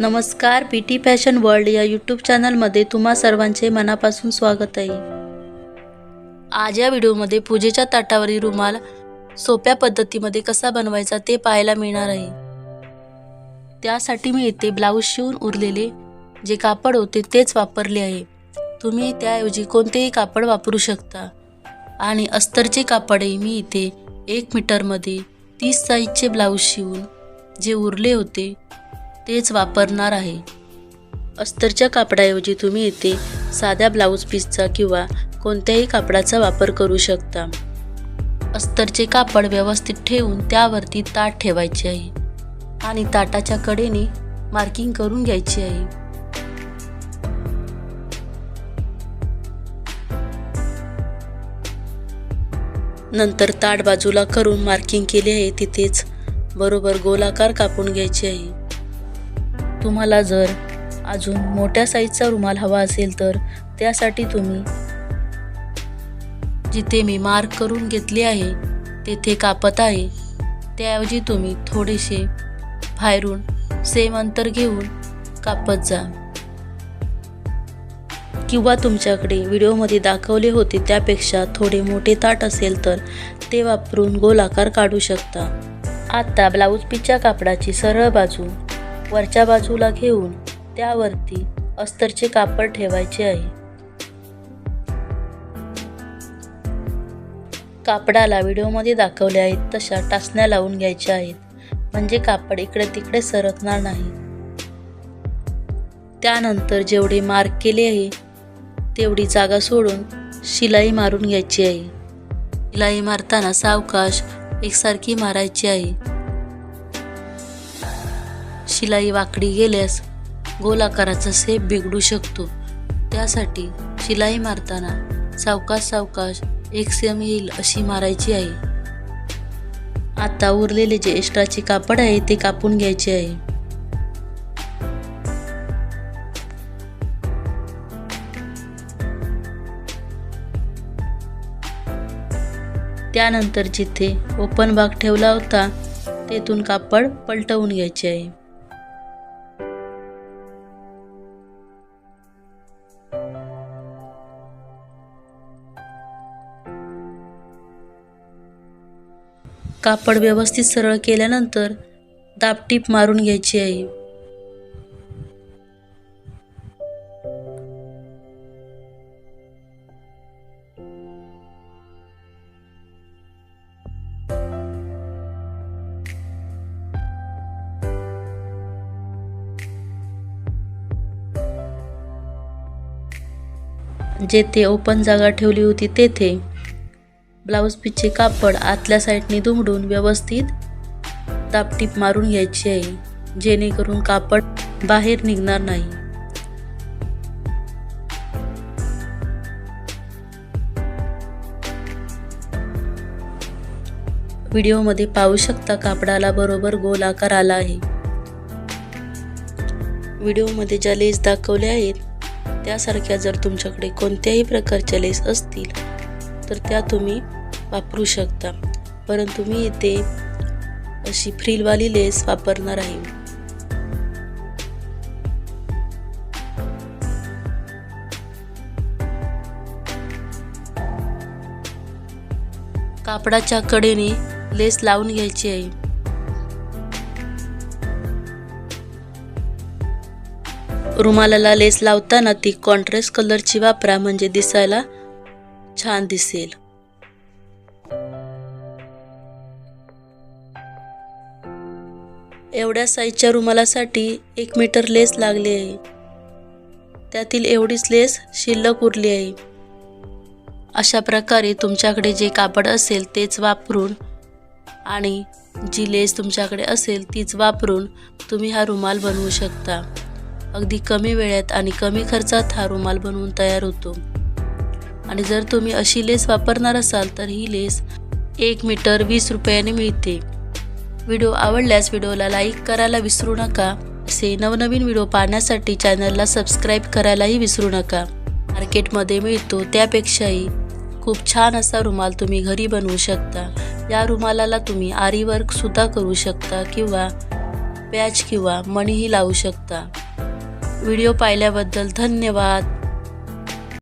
नमस्कार P T fashion world या YouTube चॅनलमध्ये तुम्हा सर्वांचे मनापासून स्वागत आहे. आज या व्हिडिओमध्ये पूजेच्या ताटावरील रुमाल सोप्या पद्धतीमध्ये कसा बनवायचा ते पाहायला मिळणार आहे. त्यासाठी मी येथे ब्लाऊज शिवून उरलेले जे कापड होते तेच वापरले आहे. तुम्ही त्याऐवजी कोणतेही कापड वापरू शकता. आणि अस्तरचे कापडही मी इथे एक मीटरमध्ये तीस साईजचे ब्लाऊज शिवून जे उरले होते तेच वापरणार आहे. अस्तरच्या कापडाऐवजी तुम्ही इथे साध्या ब्लाऊज पीसचा किंवा कोणत्याही कापडाचा वापर करू शकता. अस्तरचे कापड व्यवस्थित ठेवून त्यावरती ताट ठेवायचे आहे. आणि ताटाच्या कडेने मार्किंग करून घ्यायची आहे. नंतर ताट बाजूला करून मार्किंग केली आहे तिथेच बरोबर गोलाकार कापून घ्यायचे आहे. तुम्हाला जर अजून मोठ्या साईजचा रुमाल हवा असेल तर त्यासाठी तुम्ही जिथे मी मार्क करून घेतले आहे तेथे कापत आहे. त्याऐवजी तुम्ही थोडेसे बाहेरून सेम अंतर घेऊन कापत जा. किंवा तुमच्याकडे व्हिडिओमध्ये दाखवले होते त्यापेक्षा थोडे मोठे ताट असेल तर ते वापरून गोलाकार काढू शकता. आता ब्लाऊज पिच्या कापडाची सरळ बाजू वरच्या बाजूला घेऊन त्यावरती अस्तरचे कापड ठेवायचे आहे. कापडाला व्हिडिओमध्ये दाखवले आहेत तशा टाचण्या लावून घ्यायच्या आहेत. म्हणजे कापड इकडे तिकडे सरकणार नाही. त्यानंतर जेवढे मार्क केले आहे तेवढी जागा सोडून शिलाई मारून घ्यायची आहे. शिलाई मारताना सावकाश एकसारखी मारायची आहे. शिलाई वाकडी गेल्यास गोलाकाराचा सेप बिघडू शकतो. त्यासाठी शिलाई मारताना सावकाश सावकाश एक सेम येईल अशी मारायची आहे. आता उरलेले जे एक्स्ट्राचे कापड आहे ते कापून घ्यायचे आहे. त्यानंतर जिथे ओपन भाग ठेवला होता तेथून कापड पलटवून घ्यायचे आहे. कापड व्यवस्थित सरळ केल्यानंतर दाबटीप मारून घ्यायची आहे. जेथे ओपन जागा ठेवली होती तेथे ब्लाऊज पीसचे कापड आतल्या साईडने दुमडून व्यवस्थित दापटीप मारून घ्यायची आहे. जेणेकरून कापड बाहेर निघणार नाही. व्हिडिओमध्ये पाहू शकता कापडाला बरोबर गोल आकार आला आहे. व्हिडिओमध्ये ज्या लेस दाखवल्या आहेत त्यासारख्या जर तुमच्याकडे कोणत्याही प्रकारच्या लेस असतील तर त्या तुम्ही वापरू शकता. परंतु मी इथे अशी फ्रीलवाली लेस वापरणार आहे. कापडाच्या कडेने लेस लावून घ्यायची आहे. रुमालाला लेस लावताना ती कॉन्ट्रास्ट कलरची वापरा म्हणजे दिसायला छान दिसेल. एवढ्या साईजच्या रुमालासाठी एक मीटर लेस लागली आहे. त्यातील एवढीच लेस शिल्लक उरली आहे. अशा प्रकारे तुमच्याकडे जे कापड असेल तेच वापरून आणि जी लेस तुमच्याकडे असेल तीच वापरून तुम्ही हा रुमाल बनवू शकता. अगदी कमी वेळेत आणि कमी खर्चात हा रुमाल बनवून तयार होतो. आणि जर तुम्ही अशी लेस वापरणार असाल तर ही लेस एक मीटर वीस रुपयाने मिळते. व्हिडिओ आवडल्यास व्हिडिओला लाईक करायला विसरू नका. असे नवनवीन व्हिडिओ पाहण्यासाठी चॅनलला सबस्क्राईब करायलाही विसरू नका. मार्केटमध्ये मिळतो त्यापेक्षाही खूप छान असा रुमाल तुम्ही घरी बनवू शकता. या रुमालाला तुम्ही आरी वर्कसुद्धा करू शकता किंवा पॅच किंवा मणीही लावू शकता. व्हिडिओ पाहिल्याबद्दल धन्यवाद.